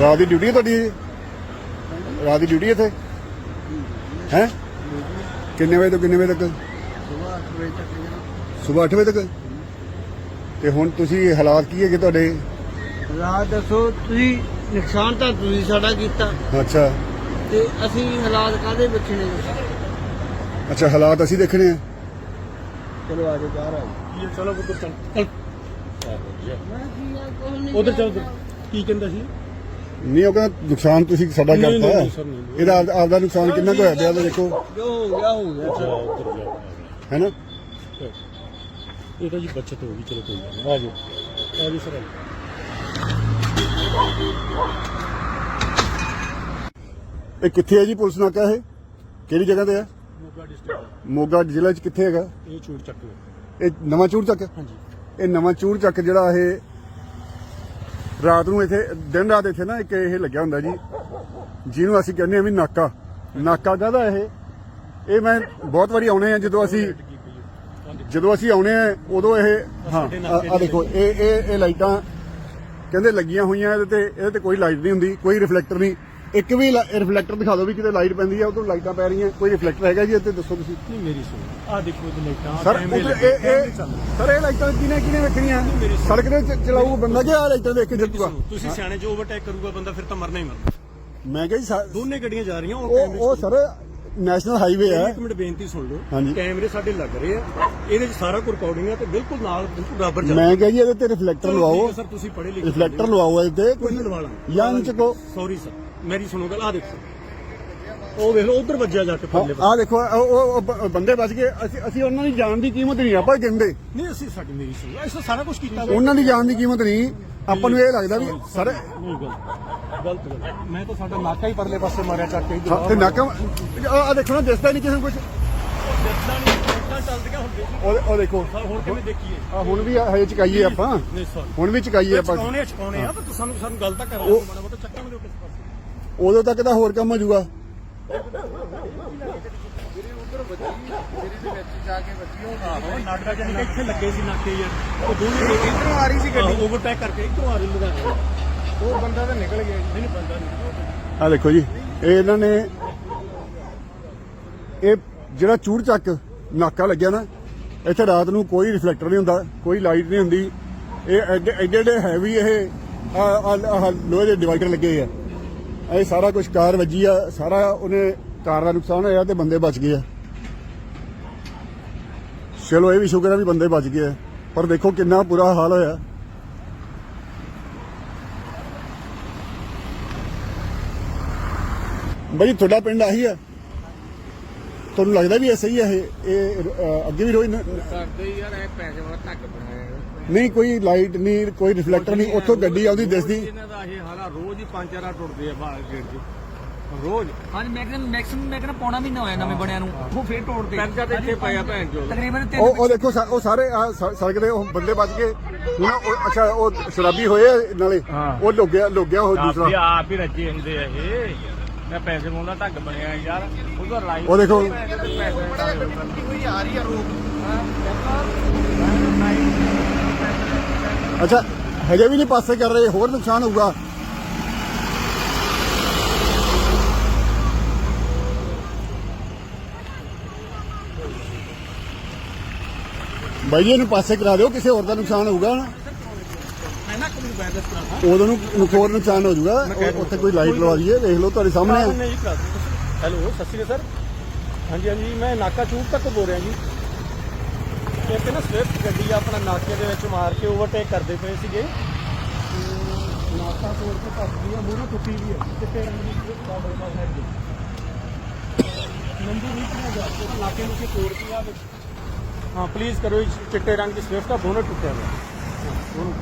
ਰਾਤ ਦੀ ਡਿਊਟੀ ਹੈ ਤੁਹਾਡੀ? ਰਾਤ ਦੀ ਡਿਊਟੀ ਇੱਥੇ? ਹੈ? ਕਿੰਨੇ ਵਜੇ ਤੋਂ ਕਿੰਨੇ ਵਜੇ ਤੱਕ? ਸੁਬਾਹ 8 ਵਜੇ ਤੱਕ। ਜੀ। ਸਵੇਰ 8 ਵਜੇ ਤੱਕ ਤੇ ਹੁਣ ਤੁਸੀਂ ਹਾਲਾਤ ਕੀ ਹੈਗੇ ਤੁਹਾਡੇ? ਰਾਤ ਦੱਸੋ ਤੁਸੀਂ ਨੁਕਸਾਨ ਤਾਂ ਤੁਸੀਂ ਸਾਡਾ ਕੀਤਾ। ਅੱਛਾ। ਤੇ ਅਸੀਂ ਹਾਲਾਤ ਕਾਦੇ ਬਚਣੇ ਨੇ? ਅੱਛਾ ਹਾਲਾਤ ਅਸੀਂ ਦੇਖਣੇ ਆ। ਚਲੋ ਆ ਜਾਓ ਬਾਹਰ ਆ ਇਹ ਚਲੋ ਉਧਰ ਚੱਲ। ਚੱਲ ਜਾਓ ਉਧਰ ਚੱਲ ਉੱਧਰ। ਕੀ ਕਹਿੰਦਾ ਸੀ? ਨਹੀਂ ਉਹ ਕਹਿੰਦਾ ਨੁਕਸਾਨ ਤੁਸੀਂ ਸਾਡਾ ਨਹੀਂ, ਕਰਤਾ ਨਹੀਂ, ਸਰ, ਨਹੀਂ। ਇਹਦਾ ਆਪ- ਆਪਦਾ ਨੁਕਸਾਨ ਕਿੰਨਾ ਕੁ ਹੋਇਆ ਪਿਆ ਉਹਦਾ ਦੇਖੋ? ਜੋ ਹੋ ਗਿਆ ਹੋ ਗਿਆ ਹੈ ਨਾ? ਇਹ ਤਾਂ ਜੀ ਬੱਚਤ ਹੋ ਗਈ ਚਲੋ ਕੋਈ ਗੱਲ ਨਹੀਂ। ਆ ਜਾਓ। ਆ ਜੀ ਸਰ। ਇਹ ਕਿੱਥੇ ਹੈ ਜੀ ਪੁਲਿਸ ਨਾਕਾ ਇਹ? ਕਿਹੜੀ ਜਗ੍ਹਾ ਤੇ ਹੈ ਮੋਗਾ ਡਿਸਟ੍ਰਿਕਟ ਮੋਗਾ ਜ਼ਿਲ੍ਹੇ 'ਚ ਕਿੱਥੇ ਹੈਗਾ? ਇਹ ਚੂੜ ਚੱਕ ਲਓ ਇਹ ਨਵਾਂ ਚੂੜ ਚੱਕ? ਹਾਂਜੀ। ਇਹ ਨਵਾਂ ਚੂੜ ਚੱਕ ਜਿਹੜਾ ਇਹ ਰਾਤ ਨੂੰ ਇੱਥੇ ਦਿਨ ਰਾਤ ਇੱਥੇ ਨਾ ਇੱਕ ਇਹ ਲੱਗਿਆ ਹੁੰਦਾ ਜੀ ਜਿਹਨੂੰ ਅਸੀਂ ਕਹਿੰਦੇ ਆ ਵੀ ਨਾਕਾ ਨਾਕਾ ਕਾਹਦਾ ਇਹ ਇਹ ਮੈਂ ਬਹੁਤ ਵਾਰੀ ਆਉਣੇ ਆ ਜਦੋਂ ਅਸੀਂ। ਜਦੋਂ ਅਸੀਂ ਆਉਣੇ ਆ ਉਦੋਂ ਇਹ ਹਾਂ ਆ ਦੇਖੋ ਇਹ ਇਹ ਇਹ ਲਾਈਟਾਂ ਕਹਿੰਦੇ ਲੱਗੀਆਂ ਹੋਈਆਂ ਇਹਦੇ ਤੇ ਇਹਦੇ ਤੇ ਕੋਈ ਲਾਈਟ ਨਹੀਂ ਹੁੰਦੀ ਕੋਈ ਰਿਫਲੈਕਟਰ ਨਹੀਂ ਇੱਕ ਵੀ ਰਿਫਲੈਕਟਰ ਦਿਖਾ ਦਿਓ ਵੀ ਕਿਤੇ ਲਾਈਟ ਪੈਂਦੀ ਆ ਉਧਰ ਲਾਈਟਾਂ ਪੈ ਰਹੀਆਂ। ਕੋਈ ਰਿਫਲੈਕਟਰ ਹੈਗਾ ਜੀ ਇੱਥੇ? ਦੱਸੋ ਤੁਸੀਂ। ਨਹੀਂ ਮੇਰੀ ਸੁਣੋ। ਆ ਦੇਖੋ ਇਹ ਲਾਈਟਾਂ ਸਰ ਇਹ ਇਹ। ਸਰ ਇਹ ਲਾਈਟਾਂ ਕਿਨੇ ਕਿਨੇ ਵੇਖਣੀਆਂ। ਸੜਕ ਦੇ ਚਲਾਊ ਬੰਦਾ ਕਿ ਆ ਲਾਈਟਾਂ ਦੇਖ ਕੇ ਸੁਣੋ, ਤੁਸੀਂ ਸਿਆਣੇ ਜੋ ਓਵਰਟੇਕ ਕਰੂਗਾ ਬੰਦਾ ਫਿਰ ਤਾਂ ਮਰਨਾ ਹੀ ਮਰਨਾ। ਮੈਂ ਕਿਹਾ ਜੀ ਦੋਨੇ ਗੱਡੀਆਂ ਜਾ ਰਹੀਆਂ ਉਹ ਸਰ ਨੈਸ਼ਨਲ ਹਾਈਵੇ ਹੈ। ਇੱਕ ਮਿੰਟ ਬੇਨਤੀ ਸੁਣ। ਲਓ। ਕੈਮਰੇ ਸਾਡੇ ਲੱਗ ਰਹੇ ਆ। ਇਹਦੇ 'ਚ ਸਾਰਾ ਕੁਝ ਰਿਕਾਰਡਿੰਗ ਹੈ ਤੇ ਬਿਲਕੁਲ ਨਾਲ ਬਿਲਕੁਲ ਬਰਾਬਰ ਚੱਲ ਮੈਂ ਕਿਹਾ ਜੀ ਇਹਦੇ ਤੇ ਰਿਫਲੈਕਟਰ ਲਵਾਓ। ਸਰ ਤੁਸੀਂ ਪੜ੍ਹੇ ਲਿਖੇ ਰਿਫਲੈਕਟਰ ਲਵਾਓ ਇਹਦੇ ਕੋਈ ਲਵਾ ਲਾਂਗੇ। ਜਾਂ ਚ ਕੋ ਸੌਰੀ ਸਰ ਮੇਰੀ ਸੁਣੋ ਗੱਲ ਆ ਦੇਖੋ। ਉਹ ਵੇਖ ਲਓ ਉਧਰ ਵੱਜਿਆ ਜਾ ਕੇ ਪਰਲੇ ਆ ਦੇਖੋ ਉਹ- ਉਹ ਉਹ ਬ- ਬੰਦੇ ਬਚ ਗਏ। ਅਸੀਂ ਅਸੀਂ ਉਹਨਾਂ ਦੀ ਜਾਨ ਦੀ ਕੀਮਤ ਨਹੀਂ ਆਪਾਂ ਕਹਿੰਦੇ। ਨਹੀਂ ਅਸੀਂ ਸਾਡੀ ਮੇਰੀ ਸੁਣੋ ਅਸੀਂ ਸਾਰਾ ਕੁਝ ਕੀਤਾ ਵਾ। ਉਹਨਾਂ ਦੀ ਜਾਨ ਦੀ ਕੀਮਤ ਨਹੀਂ ਆਪਾਂ ਨੂੰ ਇਹ ਲੱਗਦਾ ਵੀ ਸਰ ਨਹੀਂ। ਗਲਤ ਗਲਤ ਗੱਲ ਮੈਂ ਤਾਂ ਸਾਡਾ ਨਾਕਾ ਹੀ ਪਰਲੇ ਪਾਸੇ ਮਾਰਿਆ ਚੱਕ ਕੇ ਹਾਂ, ਤੇ ਨਾਕਾ ਆ ਦੇਖੋ ਨਾ ਦਿਸਦਾ ਨਹੀਂ ਕਿਸੇ ਨੂੰ ਕੁਝ ਇੱਦਾਂ ਚੱਲਦੀਆਂ ਹੁੰਦੀਆਂ ਸੀ ਉਹ ਉਹ ਦੇਖੋ। ਸਰ ਹੁਣ ਕਿਵੇਂ ਦੇਖੀਏ? ਆ ਹੁਣ ਵੀ ਹਜੇ ਚਕਾਈਏ ਆਪਾਂ। ਨਹੀਂ ਸੌਰੀ ਹੁਣ ਵੀ ਚਕਾਈਏ ਆਪਾਂ। ਚਕਾਉਣੇ ਚਕਾਉਣੇ ਆ ਪਰ ਸਾਨੂੰ ਸਾਨੂੰ ਗੱਲ ਤਾਂ ਕਰਾ ਉਹ- ਮਾੜਾ ਮੋਟਾ ਚੱਕਣ ਦਿਓ ਕਿਸੇ ਪਾਸੇ। ਉਦੋਂ ਤੱਕ ਤਾਂ ਹੋਰ ਕੰਮ ਹੋ ਜਾਊਗਾ। ਆਹੋ ਨਾਟਕਾ ਜਾਨੀ ਕਿ ਇੱਥੇ ਲੱਗੇ ਸੀ ਨਾਕੇ ਯਾਰ ਉਹ ਦੋਨੇ ਇਧਰੋਂ ਆ ਰਹੀ ਸੀ ਗੱਡੀ ਓਵਰਟੇਕ ਕਰਕੇ ਇਧਰੋਂ ਆ ਰਹੀ ਲੁਧਿਆਣੇ ਉਹ ਬੰਦਾ ਤਾਂ ਨਿਕਲ ਗਿਆ ਨਹੀਂ ਬੰਦਾ ਨਹੀਂ ਆ ਦੇਖੋ ਜੀ, ਇਹ ਇਹਨਾਂ ਨੇ ਇਹ ਜਿਹੜਾ ਚੂੜ ਚੱਕ ਨਾਕਾ ਲੱਗਿਆ ਨਾ, ਇੱਥੇ ਰਾਤ ਨੂੰ ਕੋਈ ਰਿਫਲੈਕਟਰ ਨਹੀਂ ਹੁੰਦਾ, ਕੋਈ ਲਾਈਟ ਨਹੀਂ ਹੁੰਦੀ। ਇਹ ਐਡੇ ਐਡੇ ਹੈਵੀ ਇਹ ਲੋਹੇ ਦੇ ਡਿਵਾਈਡਰ ਲੱਗੇ ਆ। ਇਹ ਸਾਰਾ ਕੁਝ ਕਾਰ ਵੱਜੀ ਆ, ਸਾਰਾ ਉਹਨੇ ਕਾਰ ਦਾ ਨੁਕਸਾਨ ਹੋਇਆ ਤੇ ਬੰਦੇ ਬਚ ਗਏ ਆ। ਚਲੋ, ਇਹ ਵੀ ਸ਼ੁਕਰ ਹੈ ਵੀ ਬੰਦੇ ਬਚ ਗਏ ਆ। ਪਰ ਦੇਖੋ ਕਿੰਨਾ ਬੁਰਾ ਹਾਲ ਹੋਇਆ। ਬਾਈ, ਤੁਹਾਡਾ ਪਿੰਡ ਆਹੀ ਆ। ਤੁਹਾਨੂੰ ਲੱਗਦਾ ਵੀ ਇਹ ਸਹੀ ਹੈ ਇਹ? ਅੱਗੇ ਵੀ ਰੋਈ ਨ- ਕਰਦੇ ਯਾਰ ਇਹ ਪੈਸੇ ਵਾਲਾ ਧੱਕ ਬਣਾਇਆ ਨਹੀਂ ਕੋਈ ਲਾਈਟ ਨਹੀਂ ਕੋਈ ਰਿਫਲੈਕਟਰ ਨਹੀਂ ਉੱਥੋਂ ਗੱਡੀ ਆਉਂਦੀ ਦਿਸਦੀ। ਇਹਨਾਂ ਦਾ ਇਹ ਹਾਲਾ ਰੋਜ਼ ਹੀ ਪੰਜ ਚਾਰਾ ਟੁੱਟਦੇ ਆ ਬਾਹਰ ਗੇਟ 'ਚ। ਰੋਜ਼। ਹਾਂਜੀ ਮੈਂ ਕਹਿੰਦਾ ਮੈਕਸਿਮਮ ਮੈਂ ਕਹਿੰਦਾ ਪੌਣਾ ਮਹੀਨਾ ਹੋਇਆ ਨਵੇਂ ਬਣਿਆ ਨੂੰ। ਉਹ ਫੇਰ ਤੋੜਦੇ ਪੈਂਦਾ ਤੇ ਇੱਥੇ ਪਿਆ ਭੈਣ ਚੋਦ। ਤਕਰੀਬਨ ਤਿੰਨ ਉਹ ਉਹ ਦੇਖੋ ਸਾ- ਉਹ ਸਾਰੇ ਆਹ ਸ- ਸੜਕ ਦੇ ਉਹ ਬੰਦੇ ਬਚ ਗਏ। ਹੁਣ ਉਹ ਅੱਛਾ ਉਹ ਸ਼ਰਾਬੀ ਹੋਏ ਆ ਨਾਲੇ। ਉਹ ਲੁੱਗਿਆ ਲੁੱਗਿਆ ਉਹ ਦੂਸਰਾ। ਆਪ ਹੀ ਰੱਜੇ ਹੁੰਦੇ ਆ ਇਹ। ਮੈਂ ਪੈਸੇ ਮੋਂਦਾ ਢੱਗ ਬਣਿਆ ਯਾਰ। ਉਧਰ ਲਾਈ ਉਹ ਦੇਖੋ। ਅੱਛਾ ਹਜੇ ਵੀ ਨਹੀਂ ਪਾਸੇ ਕਰ ਰਹੇ ਹੋਰ ਨੁਕਸਾਨ ਹੋਊਗਾ। ਬਾਈ ਇਹਨੂੰ ਪਾਸੇ ਕਰਾ ਦਿਓ ਕਿਸੇ ਹੋਰ ਦਾ ਨੁਕਸਾਨ ਹੋਊਗਾ ਨਾ। ਮੈਂ ਨਾ ਕੋਈ ਬੈਲੈਂਸ ਕਰਾ ਉਦੋਂ ਨੂੰ ਨੁਕਸਾਨ ਨੁਕਸਾਨ ਹੋ ਜਾਊਗਾ। ਉੱਥੇ ਕੋਈ ਲਾਈਟ ਲਵਾ ਦਈਏ ਦੇਖ ਲਓ ਤੁਹਾਡੇ ਸਾਹਮਣੇ। ਹੈਲੋ ਸਤਿ ਸ਼੍ਰੀ ਅਕਾਲ ਸਰ। ਹਾਂਜੀ ਹਾਂਜੀ ਮੈਂ ਨਾਕਾ ਚੂਕ ਤੱਕ ਬੋਲ ਰਿਹਾ ਜੀ। ਇੱਕ ਨਾ ਸਵਿਫਟ ਗੱਡੀ ਆਪਣਾ ਨਾਕੇ ਦੇ ਵਿੱਚ ਮਾਰ ਕੇ ਓਵਰਟੇਕ ਕਰਦੇ ਪਏ ਸੀਗੇ। ਤੇ ਨਾਕਾ ਤੋੜ ਕੇ ਭੱਜਦੀ ਆ ਮੂਹਰੇ ਟੁੱਟੀ ਵੀ ਹੈ ਤੇ ਫਿਰ ਅੰਦਰ ਸਵਿਫਟ ਬਾਰਡਰ ਪਾਸ ਹੈ ਜੀ ਨੰਦੀ ਨਹੀਂ ਕਿਹਾ ਜਾ ਕੇ ਨਾਕੇ ਨੂੰ ਤੋੜ ਕੇ ਆ ਵਿੱਚ। ਹਾਂ ਪਲੀਜ਼ ਕਰੋ ਚਿੱਟੇ ਰੰਗ ਦੀ ਸਵਿਫਟ ਆ ਦੋਨੋਂ ਟੁੱਟਿਆ ਹੋਇਆ